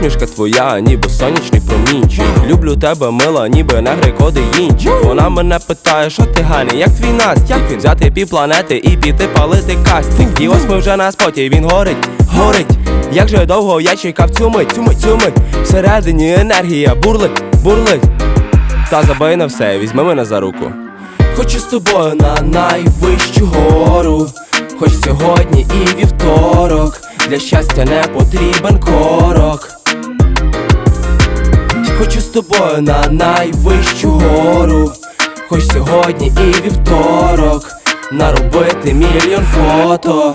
Усмішка твоя, ніби сонячний промінчик. Люблю тебе, мила, ніби не грекоди інші. Вона мене питає, що ти Ганя, як твій наст Як він? Взяти півпланети і піти палити кастинг І ось ми вже на споті, він горить, горить. Як же довго я чекав цю мить, цю мить, цю мить? Всередині енергія бурлить, бурлить. Та забий на все, візьми мене за руку. Хочу з тобою на найвищу гору. Хоч сьогодні і вівторок Для щастя не потрібен корок Хочу з тобою на найвищу гору. Хоч сьогодні і вівторок Наробити мільйон фото.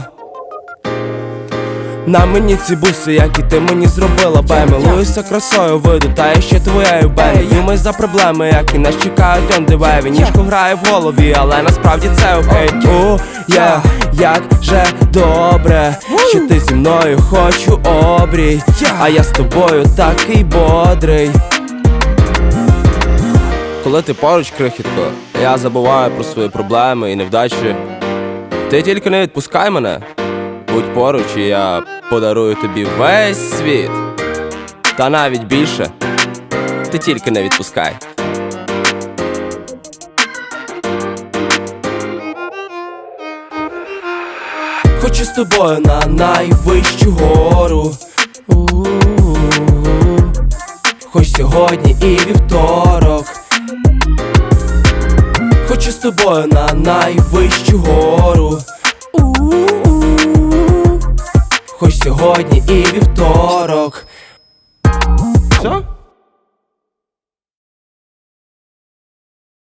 На мені ці буси, які ти мені зробила, бей Милуюся красою виду, та я ще твоєю бей Думай за проблеми, які нас чекають он дивеві Ніжко грає в голові, але насправді це окей. У, я, як же добре, що ти зі мною хочу обрій. А я з тобою такий бодрий Коли ти поруч, крихітко, я забуваю про свої проблеми і невдачі Ти тільки не відпускай мене Будь поруч, і я подарую тобі весь світ. Та навіть більше. Ти тільки не відпускай. Хочу з тобою на найвищу гору. Хоч сьогодні і вівторок. Тобою на найвищу гору. Хоч сьогодні і вівторок. Все?